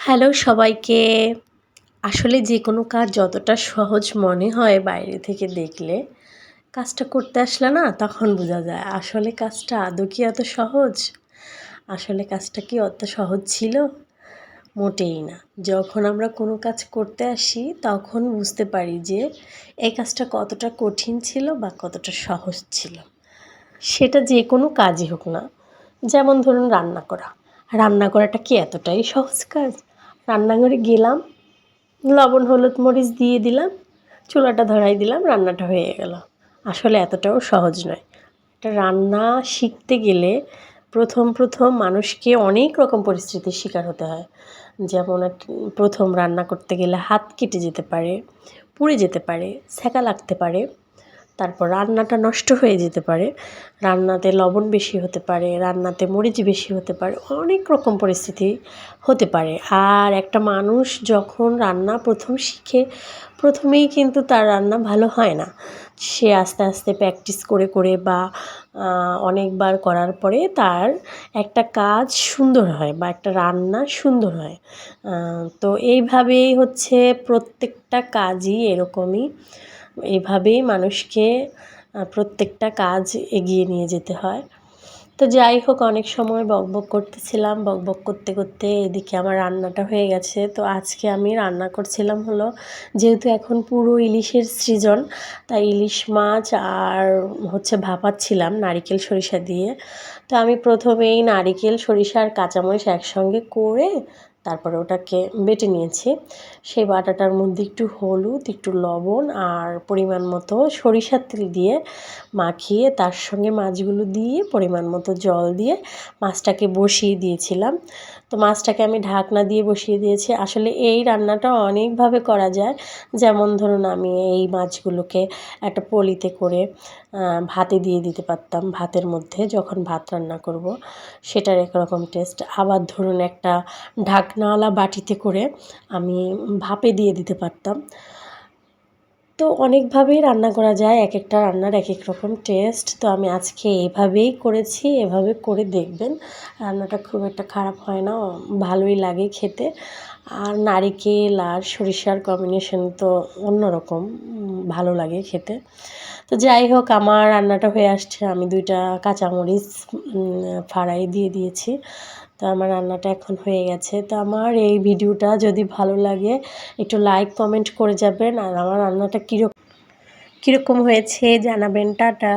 Hello সবাইকে। আসলে যে কোনো কাজ যতটা সহজ মনে হয় বাইরে থেকে দেখলে, কাজটা করতে আসলে না তখন বোঝা যায়, আসলে কাজটা আদৌ কি এত সহজ? আসলে কাজটা কি অত সহজ ছিল? মোটেই না। যখন আমরা কোনো কাজ করতে আসি, তখন বুঝতে পারি যে এই কাজটা কতটা কঠিন ছিল বা কতটা সহজ ছিল। সেটা যে কোনো কাজই হোক না। যেমন ধরুন রান্না করা। রান্না করাটা কি এতটাই সহজ কাজ? রান্নাঘরে গেলাম, লবণ, হলুদ মরিচ দিয়ে দিলাম, চুলাটা ধরাই দিলাম, রান্নাটা হয়ে গেল। আসলে এতটাও সহজ নয়। একটা রান্না শিখতে গেলে প্রথম প্রথম মানুষকে অনেক রকম পরিস্থিতির শিকার হতে হয়। যেমন প্রথম রান্না করতে গেলে হাত কেটে যেতে পারে, পুড়ে যেতে পারে সেকা লাগতে পারে। তারপর রান্নাটা নষ্ট হয়ে যেতে পারে। রান্নাতে লবণ বেশি হতে পারে, রান্নাতে মরিচ বেশি হতে পারে, অনেক রকম পরিস্থিতি হতে পারে। আর একটা মানুষ যখন রান্না প্রথম শিখে, প্রথমেই কিন্তু তার রান্না ভালো হয় না। সে আস্তে আস্তে প্র্যাকটিস করে করে বা অনেকবার করার পরে তার একটা কাজ সুন্দর হয় বা একটা রান্না সুন্দর হয়। তো এইভাবেই হচ্ছে প্রত্যেকটা কাজই এরকমই। এভাবেই মানুষকে প্রত্যেকটা কাজ এগিয়ে নিয়ে যেতে হয়। তো যাই হোক, অনেক সময় বকবক করতেছিলাম বকবক করতে করতে এদিকে আমার রান্নাটা হয়ে গেছে। তো আজকে আমি রান্না করছিলাম হলো, যেহেতু এখন পুরো ইলিশের সৃজন, তাই ইলিশ মাছ আর হচ্ছে ভাপাচ্ছিলাম নারিকেল সরিষা দিয়ে। তো আমি প্রথমেই নারিকেল, সরিষা আর কাঁচামরিচ একসঙ্গে করে তারপরে ওটাকে বেটে নিয়েছি। সেই বাটাটার মধ্যে একটু হলুদ, একটু লবণ আর পরিমাণ মতো সরিষার তেল দিয়ে মাখিয়ে তার সঙ্গে মাছগুলো দিয়ে পরিমাণ মতো জল দিয়ে মাছটাকে বসিয়ে দিয়েছিলাম। তো মাছটাকে আমি ঢাকনা দিয়ে বসিয়ে দিয়েছি। আসলে এই রান্নাটা অনেকভাবে করা যায়। যেমন ধরুন আমি এই মাছগুলোকে একটা পলিতে করে ভাতে দিয়ে দিতে পারতাম। ভাতের মধ্যে যখন ভাত রান্না করব, সেটার একরকম টেস্ট আবার ধরুন একটা ঢাকনাওয়ালা বাটিতে করে আমি ভাপে দিয়ে দিতে পারতাম। তো অনেকভাবেই রান্না করা যায় এক একটা রান্নার এক এক রকম টেস্ট তো আমি আজকে এভাবেই করেছি, এভাবে করে দেখবেন। রান্নাটা খুব একটা খারাপ হয় না, ভালোই লাগে খেতে। আর নারিকেল আর সরিষার কম্বিনেশন তো অন্যরকম, ভালো লাগে খেতে। তো যাই হোক, আমার রান্নাটা হয়ে আসছে। আমি দুইটা কাঁচামরিচ ফাড়াই দিয়ে দিয়েছি। তো আমার রান্নাটা এখন হয়ে গেছে। তো আমার এই ভিডিওটা যদি ভালো লাগে, একটু লাইক কমেন্ট করে যাবেন। আর আমার রান্নাটা কীরকম কীরকম হয়েছে জানাবেন। টাটা।